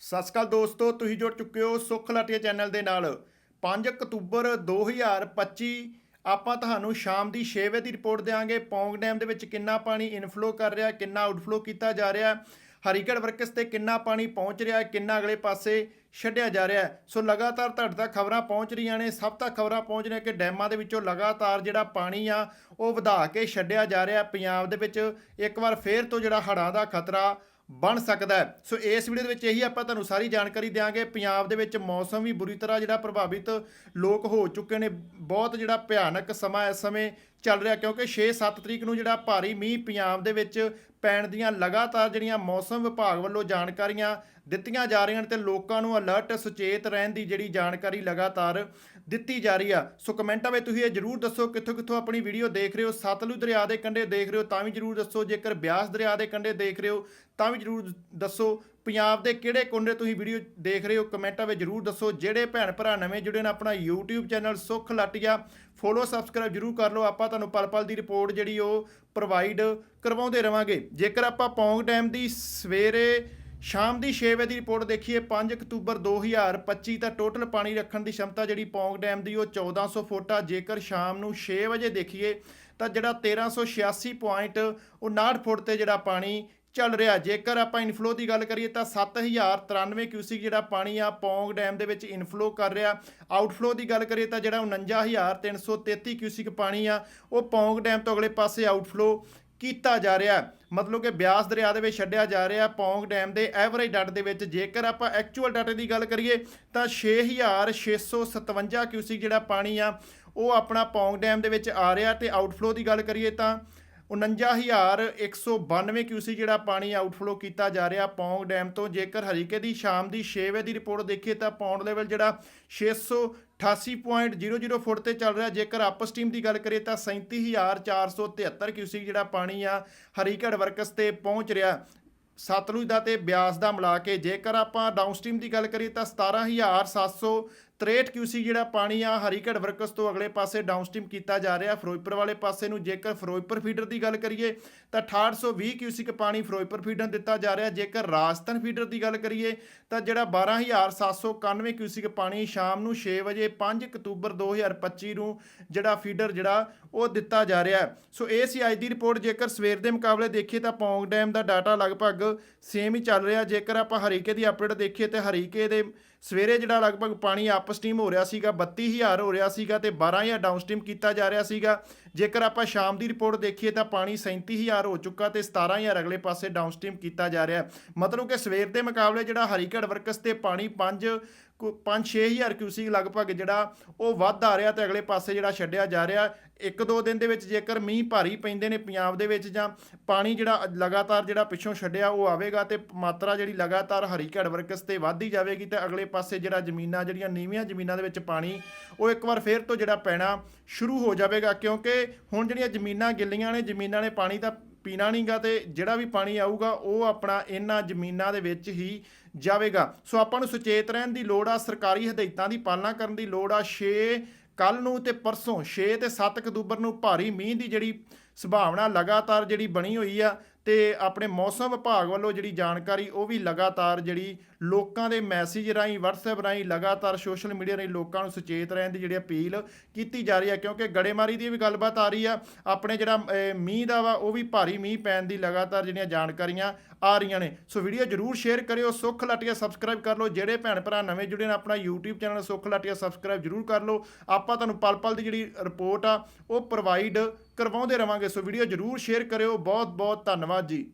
ਸਤਿ ਸ਼੍ਰੀ ਅਕਾਲ ਦੋਸਤੋ, ਤੁਸੀਂ ਜੁੜ ਚੁੱਕੇ ਹੋ ਸੁੱਖ ਲਾਟੀਆ ਚੈਨਲ ਦੇ ਨਾਲ। 5 ਅਕਤੂਬਰ 2025 ਆਪਾਂ ਤੁਹਾਨੂੰ ਸ਼ਾਮ ਦੀ 6 ਵਜੇ ਦੀ ਰਿਪੋਰਟ ਦੇਵਾਂਗੇ ਪੌਂਗ ਡੈਮ ਦੇ ਵਿੱਚ ਕਿੰਨਾ ਪਾਣੀ ਇਨਫਲੋ ਕਰ ਰਿਹਾ, ਕਿੰਨਾ ਆਊਟਫਲੋ ਕੀਤਾ ਜਾ ਰਿਹਾ ਹਰੀਕੜ ਵਰਕਸ ਤੇ ਕਿੰਨਾ ਪਾਣੀ ਪਹੁੰਚ ਰਿਹਾ, ਕਿੰਨਾ ਅਗਲੇ ਪਾਸੇ ਛੱਡਿਆ ਜਾ ਰਿਹਾ। ਹੈ। ਸੋ ਲਗਾਤਾਰ ਤੁਹਾਡੇ ਤੱਕ ਖਬਰਾਂ ਪਹੁੰਚ ਰਹੀਆਂ ਨੇ, ਸਭ ਤੱਕ ਖਬਰਾਂ ਪਹੁੰਚ ਰਹੀਆਂ ਕਿ ਡੈਮਾਂ ਦੇ ਵਿੱਚੋਂ ਲਗਾਤਾਰ ਜਿਹੜਾ ਪਾਣੀ ਆ, ਉਹ ਵਧਾ ਕੇ ਛੱਡਿਆ ਜਾ ਰਿਹਾ। ਪੰਜਾਬ ਦੇ ਵਿੱਚ ਇੱਕ ਵਾਰ ਫੇਰ ਤੋਂ ਜਿਹੜਾ ਹੜ੍ਹਾਂ ਦਾ ਖਤਰਾ ਬਣ ਸਕਦਾ ਹੈ। ਸੋ ਇਸ ਵੀਡੀਓ ਦੇ ਵਿੱਚ ਇਹੀ ਆਪਾਂ ਤੁਹਾਨੂੰ ਸਾਰੀ ਜਾਣਕਾਰੀ ਦਿਆਂਗੇ। ਪੰਜਾਬ ਦੇ ਵਿੱਚ ਮੌਸਮ ਵੀ ਬੁਰੀ ਤਰ੍ਹਾਂ ਜਿਹੜਾ ਪ੍ਰਭਾਵਿਤ ਲੋਕ ਹੋ ਚੁੱਕੇ ਨੇ। ਬਹੁਤ ਜਿਹੜਾ ਭਿਆਨਕ ਸਮਾਂ ਇਸ ਸਮੇਂ। ਚੱਲ ਰਿਹਾ ਕਿਉਂਕਿ 6-7 ਤਰੀਕ ਨੂੰ ਜਿਹੜਾ ਭਾਰੀ ਮੀਂਹ ਪੰਜਾਬ ਦੇ ਵਿੱਚ ਪੈਣ ਦੀਆਂ ਲਗਾਤਾਰ ਜਿਹੜੀਆਂ ਮੌਸਮ ਵਿਭਾਗ ਵੱਲੋਂ ਜਾਣਕਾਰੀਆਂ ਦਿੱਤੀਆਂ ਜਾ ਰਹੀਆਂ ਨੇ ਤੇ ਲੋਕਾਂ ਨੂੰ ਅਲਰਟ ਸੁਚੇਤ ਰਹਿਣ ਦੀ ਜਿਹੜੀ ਜਾਣਕਾਰੀ ਲਗਾਤਾਰ ਦਿੱਤੀ ਜਾ ਰਹੀ ਆ। ਸੋ ਕਮੈਂਟਾਂ ਵਿੱਚ ਤੁਸੀਂ ਇਹ ਜਰੂਰ ਦੱਸੋ ਕਿੱਥੋਂ ਕਿੱਥੋਂ ਆਪਣੀ ਵੀਡੀਓ ਦੇਖ ਰਹੇ ਹੋ। ਸਤਲੁਜ ਦਰਿਆ ਦੇ ਕੰਢੇ ਦੇਖ ਰਹੇ ਹੋ, ਤਾਂ ਵੀ ਜਰੂਰ ਦੱਸੋ। ਜੇਕਰ ਬਿਆਸ ਦਰਿਆ ਦੇ ਕੰਢੇ ਦੇਖ ਰਹੇ ਹੋ, ਤਾਂ ਵੀ ਜਰੂਰ ਦੱਸੋ। ਪੰਜਾਬ ਦੇ ਕਿਹੜੇ ਕੋਨੇ ਤੁਸੀਂ ਵੀਡੀਓ ਦੇਖ ਰਹੇ ਹੋ, ਕਮੈਂਟਾਂ ਵਿੱਚ ਜਰੂਰ ਦੱਸੋ। ਜਿਹੜੇ ਭੈਣ ਭਰਾ ਨਵੇਂ ਜੁੜੇ ਨੇ ਆਪਣਾ YouTube ਚੈਨਲ ਸੁੱਖ ਲਾਟੀਆ ਫੋਲੋ ਸਬਸਕ੍ਰਾਈਬ ਜਰੂਰ ਕਰ ਲਓ। ਆਪਾਂ ਤੁਹਾਨੂੰ ਪਲ ਪਲ ਦੀ ਰਿਪੋਰਟ ਜਿਹੜੀ ਉਹ ਪ੍ਰੋਵਾਈਡ ਕਰਵਾਉਂਦੇ ਰਵਾਂਗੇ। ਜੇਕਰ ਆਪਾਂ ਪੌਂਗ ਡੈਮ ਦੀ ਸਵੇਰੇ ਸ਼ਾਮ ਦੀ 6 ਵਜੇ ਦੀ ਰਿਪੋਰਟ ਦੇਖੀਏ 5 ਅਕਤੂਬਰ 2025 ਤਾਂ ਟੋਟਲ ਪਾਣੀ ਰੱਖਣ ਦੀ ਸ਼ਮਤਾ ਜਿਹੜੀ ਪੌਂਗ ਡੈਮ ਦੀ ਉਹ 1400 ਫੁੱਟ ਆ। ਜੇਕਰ ਸ਼ਾਮ ਨੂੰ 6 ਵਜੇ ਦੇਖੀਏ, ਤਾਂ ਜਿਹੜਾ 1386.59 ਫੁੱਟ ਤੇ ਜਿਹੜਾ ਪਾਣੀ ਚੱਲ ਰਿਹਾ। ਜੇਕਰ ਆਪਾਂ ਇਨਫਲੋ ਦੀ ਗੱਲ ਕਰੀਏ ਤਾਂ 7093 ਕਿਊਸਿਕ ਜਿਹੜਾ ਪਾਣੀ ਆ ਪੌਂਗ ਡੈਮ ਦੇ ਵਿੱਚ ਇਨਫਲੋ ਕਰ ਰਿਹਾ। ਆਊਟਫਲੋ ਦੀ ਗੱਲ ਕਰੀਏ ਤਾਂ ਜਿਹੜਾ 49333 ਕਿਊਸਿਕ ਪਾਣੀ ਆ, ਉਹ ਪੌਂਗ ਡੈਮ ਤੋਂ ਅਗਲੇ ਪਾਸੇ ਆਊਟਫਲੋ ਕੀਤਾ ਜਾ ਰਿਹਾ। ਮਤਲਬ ਕਿ ਬਿਆਸ ਦਰਿਆ ਦੇ ਵਿੱਚ ਛੱਡਿਆ ਜਾ ਰਿਹਾ ਪੌਂਗ ਡੈਮ ਦੇ ਐਵਰੇਜ ਡਟ ਦੇ ਵਿੱਚ। ਜੇਕਰ ਆਪਾਂ ਐਕਚੁਅਲ ਡਾਟੇ ਦੀ ਗੱਲ ਕਰੀਏ ਤਾਂ 6657 ਕਿਊਸਿਕ ਜਿਹੜਾ ਪਾਣੀ ਆ, ਉਹ ਆਪਣਾ ਪੌਂਗ ਡੈਮ ਦੇ ਵਿੱਚ ਆ ਰਿਹਾ ਤੇ ਆਊਟਫਲੋ ਦੀ ਗੱਲ ਕਰੀਏ ਤਾਂ 49192 ਕਿਊਸੀ ਜਿਹੜਾ ਪਾਣੀ ਆਊਟਫਲੋ ਕੀਤਾ ਜਾ ਰਿਹਾ ਪੌਂਗ ਡੈਮ ਤੋਂ। ਜੇਕਰ ਹਰੀਕੇ ਦੀ ਸ਼ਾਮ ਦੀ 6 ਵਜੇ ਦੀ ਰਿਪੋਰਟ ਦੇਖੀਏ ਤਾਂ ਪੌਂਡ ਲੈਵਲ ਜਿਹੜਾ 688.00 ਫੁੱਟ ਤੇ ਚੱਲ ਰਿਹਾ। ਜੇਕਰ ਅਪਸਟ੍ਰੀਮ ਦੀ ਗੱਲ ਕਰੀਏ ਤਾਂ 37473 ਕਿਊਸੀ ਜਿਹੜਾ ਪਾਣੀ ਆ ਹਰੀਕੜ ਵਰਕਸ ਤੇ ਪਹੁੰਚ ਰਿਹਾ। ਸਤਲੁਜ ਦਾ ਤੇ ਬਿਆਸ ਦਾ ਮਿਲਾ ਕੇ ਜੇਕਰ ਆਪਾਂ ਡਾਊਨਸਟ੍ਰੀਮ ਦੀ ਗੱਲ ਕਰੀਏ ਤਾਂ 17763 ਕਿਊਸੀ ਜਿਹੜਾ ਪਾਣੀ ਆ ਹਰੀਕੜ ਵਰਕਸ ਤੋਂ ਅਗਲੇ ਪਾਸੇ ਡਾਊਨਸਟ੍ਰੀਮ ਕੀਤਾ ਜਾ ਰਿਹਾ। ਫਿਰੋਜ਼ਪੁਰ ਵਾਲੇ ਪਾਸੇ ਨੂੰ ਜੇਕਰ ਫਿਰੋਜ਼ਪੁਰ ਫੀਡਰ ਦੀ ਗੱਲ ਕਰੀਏ, ਤਾਂ 6820 ਕਿਊਸਿਕ ਪਾਣੀ ਫਿਰੋਜ਼ਪੁਰ ਫੀਡਰ ਨੂੰ ਦਿੱਤਾ ਜਾ ਰਿਹਾ। ਜੇਕਰ ਰਾਜਸਥਾਨ ਫੀਡਰ ਦੀ ਗੱਲ ਕਰੀਏ, ਤਾਂ ਜਿਹੜਾ 12791 ਕਿਊਸਿਕ ਪਾਣੀ ਸ਼ਾਮ ਨੂੰ 6 ਵਜੇ 5 ਅਕਤੂਬਰ 2025 ਨੂੰ ਜਿਹੜਾ ਫੀਡਰ ਜਿਹੜਾ, ਉਹ ਦਿੱਤਾ ਜਾ ਰਿਹਾ ਸੋ ਇਹ ਸੀ ਅੱਜ ਦੀ ਰਿਪੋਰਟ ਜੇਕਰ ਸਵੇਰ ਦੇ ਮੁਕਾਬਲੇ ਦੇਖੀਏ, ਤਾਂ ਪੌਂਗ ਡੈਮ ਦਾ ਡਾਟਾ ਲਗਭਗ ਸੇਮ ਹੀ ਚੱਲ ਰਿਹਾ। ਜੇਕਰ ਆਪਾਂ ਹਰੀਕੇ ਦੀ ਅਪਡੇਟ ਦੇਖੀਏ, ਤੇ ਹਰੀਕੇ ਦੇ ਸਵੇਰੇ ਜਿਹੜਾ ਲਗਭਗ ਪਾਣੀ ਆਪ ਅਪ ਸਟ੍ਰੀਮ ਹੋ ਰਿਹਾ ਸੀਗਾ 32000 ਹੋ ਰਿਹਾ ਸੀਗਾ ਤੇ 12000 ਡਾਊਨ ਸਟ੍ਰੀਮ ਕੀਤਾ ਜਾ ਰਿਹਾ ਸੀਗਾ। ਜੇਕਰ ਆਪਾਂ ਸ਼ਾਮ ਦੀ ਰਿਪੋਰਟ ਦੇਖੀਏ ਤਾਂ ਪਾਣੀ 37000 ਹੋ ਚੁੱਕਾ ਤੇ 17000 ਅਗਲੇ ਪਾਸੇ ਡਾਊਨ ਸਟ੍ਰੀਮ ਕੀਤਾ ਜਾ ਰਿਹਾ ਮਤਲਬ ਕਿ ਸਵੇਰ ਦੇ ਮੁਕਾਬਲੇ ਜਿਹੜਾ ਹਰੀਕੜ ਵਰਕਸ ਤੇ ਪਾਣੀ 5 5-6000 ਕਿਊਸਿਕ ਲਗਭਗ ਜਿਹੜਾ ਉਹ ਵੱਧ ਆ ਰਿਹਾ ਤੇ ਅਗਲੇ ਪਾਸੇ ਜਿਹੜਾ ਛੱਡਿਆ ਜਾ ਰਿਹਾ, ਇੱਕ ਦੋ ਦਿਨ ਦੇ ਵਿੱਚ ਜੇਕਰ ਮੀਂਹ ਭਾਰੀ ਪੈਂਦੇ ਨੇ ਪੰਜਾਬ ਦੇ ਵਿੱਚ ਜਾਂ ਪਾਣੀ ਜਿਹੜਾ ਲਗਾਤਾਰ ਜਿਹੜਾ ਪਿੱਛੋਂ ਛੱਡਿਆ ਉਹ ਆਵੇਗਾ ਤੇ ਮਾਤਰਾ ਜਿਹੜੀ ਲਗਾਤਾਰ ਹਰੀ ਹਰੀਕੜ ਵਰਕਸ ਤੇ ਵੱਧਦੀ ਜਾਵੇਗੀ ਤੇ ਅਗਲੇ ਪਾਸੇ ਜਿਹੜਾ ਜ਼ਮੀਨਾਂ, ਜਿਹੜੀਆਂ ਨੀਵੀਆਂ ਜ਼ਮੀਨਾਂ ਦੇ ਵਿੱਚ ਪਾਣੀ ਉਹ ਇੱਕ ਵਾਰ ਫੇਰ ਤੋਂ ਜਿਹੜਾ ਪੈਣਾ ਸ਼ੁਰੂ ਹੋ ਜਾਵੇਗਾ ਕਿਉਂਕਿ ਹੁਣ ਜਿਹੜੀਆਂ ਜ਼ਮੀਨਾਂ ਗਿੱਲੀਆਂ ਨੇ, ਜ਼ਮੀਨਾਂ ਨੇ ਪਾਣੀ ਤਾਂ ਪੀਣਾ ਨਹੀਂਗਾ ਤੇ ਜਿਹੜਾ ਵੀ ਪਾਣੀ ਆਊਗਾ, ਉਹ ਆਪਣਾ ਇਹਨਾਂ ਜ਼ਮੀਨਾਂ ਦੇ ਵਿੱਚ ਹੀ ਜਾਵੇਗਾ। ਸੋ ਆਪਾਂ ਨੂੰ ਸੁਚੇਤ ਰਹਿਣ ਦੀ ਲੋੜ ਆ, ਸਰਕਾਰੀ ਹਦਾਇਤਾਂ ਦੀ ਪਾਲਣਾ ਕਰਨ ਦੀ ਲੋੜ ਆ। 6 ਕੱਲ ਨੂੰ ਤੇ ਪਰਸੋਂ 6 ਤੇ 7 ਅਕਤੂਬਰ ਨੂੰ ਭਾਰੀ ਮੀਂਹ ਦੀ ਜਿਹੜੀ ਸੰਭਾਵਨਾ ਲਗਾਤਾਰ ਜਿਹੜੀ ਬਣੀ ਹੋਈ ਆ ਤੇ ਆਪਣੇ ਮੌਸਮ ਵਿਭਾਗ ਵੱਲੋਂ ਜਿਹੜੀ ਜਾਣਕਾਰੀ, ਉਹ ਵੀ ਲਗਾਤਾਰ ਜਿਹੜੀ ਲੋਕਾਂ ਦੇ ਮੈਸੇਜ ਰਾਹੀਂ, WhatsApp ਰਾਹੀਂ ਲਗਾਤਾਰ ਸੋਸ਼ਲ ਮੀਡੀਆ ਰਾਹੀਂ ਲੋਕਾਂ ਨੂੰ ਸੁਚੇਤ ਰਹਿਣ ਦੀ ਜਿਹੜੀ ਅਪੀਲ ਕੀਤੀ ਜਾ ਰਹੀ ਹੈ, ਕਿਉਂਕਿ ਗੜੇਮਾਰੀ ਦੀ ਵੀ ਗੱਲਬਾਤ ਆ ਰਹੀ ਆ। ਆਪਣੇ ਜਿਹੜਾ ਮੀਂਹ ਦਾ ਵਾ, ਉਹ ਵੀ ਭਾਰੀ ਮੀਂਹ ਪੈਣ ਦੀ ਲਗਾਤਾਰ ਜਿਹੜੀਆਂ ਜਾਣਕਾਰੀਆਂ ਆ ਰਹੀਆਂ ਨੇ। ਸੋ ਵੀਡੀਓ ਜਰੂਰ ਸ਼ੇਅਰ ਕਰਿਓ, ਸੁੱਖ ਲਾਟੀਆ ਸਬਸਕ੍ਰਾਈਬ ਕਰ ਲਓ। ਜਿਹੜੇ ਭੈਣ ਭਰਾ ਨਵੇਂ ਜੁੜੇ ਨੇ, ਆਪਣਾ YouTube ਚੈਨਲ ਸੁੱਖ ਲਾਟੀਆ ਸਬਸਕ੍ਰਾਈਬ ਜਰੂਰ ਕਰ ਲਓ। ਆਪਾਂ ਤੁਹਾਨੂੰ ਪਲ ਪਲ ਦੀ ਜਿਹੜੀ ਰਿਪੋਰਟ ਆ, ਉਹ ਪ੍ਰੋਵਾਈਡ ਕਰਵਾਉਂਦੇ ਰਵਾਂਗੇ। ਸੋ ਵੀਡੀਓ ਜਰੂਰ ਸ਼ੇਅਰ ਕਰਿਓ। ਬਹੁਤ ਬਹੁਤ ਧੰਨਵਾਦ ਜੀ।